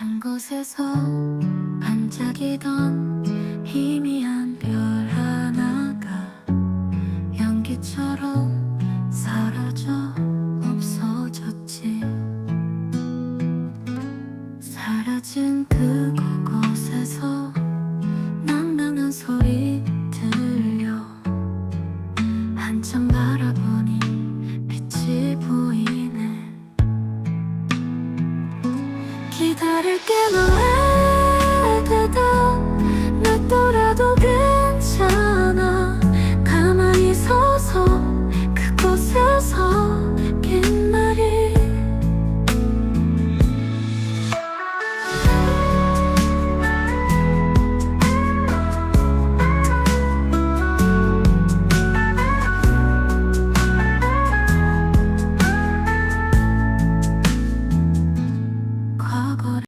한 곳에서 반짝이던 희미한 별 하나가 연기처럼 사라져 없어졌지. 사라진 그곳에서 낭낭한 소리 들려. 한참 기다릴게 너의